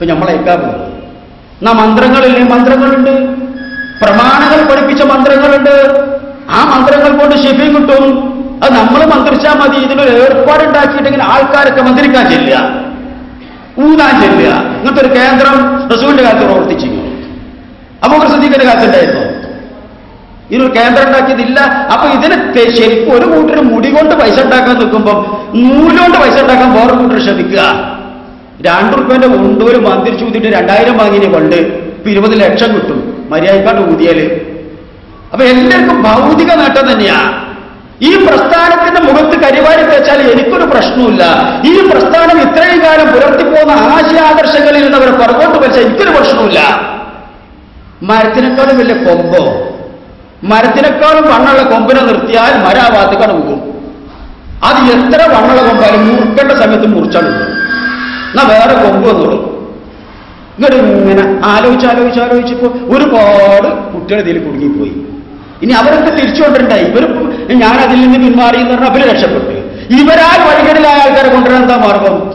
ഇപ്പൊ നമ്മളേക്കാ പോകുന്നത് എന്നാ മന്ത്രങ്ങളില്ലേ മന്ത്രങ്ങളുണ്ട്? പ്രമാണങ്ങൾ പഠിപ്പിച്ച മന്ത്രങ്ങളുണ്ട്. ആ മന്ത്രങ്ങൾ കൊണ്ട് ഷെഫി കിട്ടും. അത് നമ്മൾ മന്ത്രിച്ചാൽ മതി. ഇതിനൊരു ഏർപ്പാടുണ്ടാക്കിയിട്ടെങ്കിൽ ആൾക്കാരൊക്കെ മന്ത്രിക്കാൻ ചെല്ലുക. ഊതാൻ ചെല്ലുക. ഇങ്ങനത്തെ ഒരു കേന്ദ്രം റസൂലിന്റെ കാലത്ത് പ്രവർത്തിച്ചിരുന്നു അബൂബക്കർ സദീഖിന്റെ കാലത്തുണ്ടായിരുന്നു. ഇതിനൊരു കേന്ദ്രം ഉണ്ടാക്കിയതില്ല. അപ്പൊ ഇതിന് ശരിക്കും ഒരു കൂട്ടർ മുടി കൊണ്ട് പൈസ ഉണ്ടാക്കാൻ നിൽക്കുമ്പോൾ നൂലുകൊണ്ട് പൈസ ഉണ്ടാക്കാൻ വേറെ കൂട്ടർ ശ്രമിക്കുക. രണ്ടു റുപ്യന്റെ ഉണ്ടൂര് മന്തിരിച്ചു ഊതിയിട്ട് രണ്ടായിരം വാങ്ങിയ കൊണ്ട് ഇപ്പൊ ഇരുപത് ലക്ഷം കിട്ടും. മര്യാദക്കാട്ട് ഊതിയാൽ. അപ്പൊ എല്ലാവർക്കും ഭൗതിക നേട്ടം തന്നെയാ. ഈ പ്രസ്ഥാനത്തിന്റെ മുഖത്ത് കരിവാരി വെച്ചാൽ എനിക്കൊരു പ്രശ്നമില്ല ഈ പ്രസ്ഥാനം ഇത്രയും കാലം പുലർത്തിപ്പോകുന്ന ആശയാദർശങ്ങളിൽ നിന്നവരെ പുറകോട്ട് വെച്ചാൽ എനിക്കൊരു പ്രശ്നമില്ല മരത്തിനേക്കാളും വലിയ കൊമ്പോ? മരത്തിനേക്കാളും വണ്ണുള്ള കൊമ്പിനെ നിർത്തിയാൽ മരാവാത്തക്കാണ് പോകും. അത് എത്ര വണ്ണുള്ള കൊമ്പായാലും മുറുക്കേണ്ട സമയത്ത് മുറിച്ചാണ് പോകും എന്നാ വേറെ കൊമ്പ് വന്നോളൂ ഇങ്ങോട്ട് ഇങ്ങനെ ആലോചിച്ച് ആലോചിച്ച് ആലോചിച്ചപ്പോ ഒരുപാട് കുട്ടികൾ ഇതിൽ കുടുങ്ങിപ്പോയി. ഇനി അവരൊക്കെ തിരിച്ചു കൊണ്ടിട്ടുണ്ടായി ഞാൻ അതിൽ നിന്ന് പിന്മാറി എന്ന് പറഞ്ഞാൽ അവർ രക്ഷപ്പെട്ടു. ഇവരാൽ വഴികളിലായ ആൾക്കാരെ കൊണ്ടുവരാൻ എന്താ മാർഗം?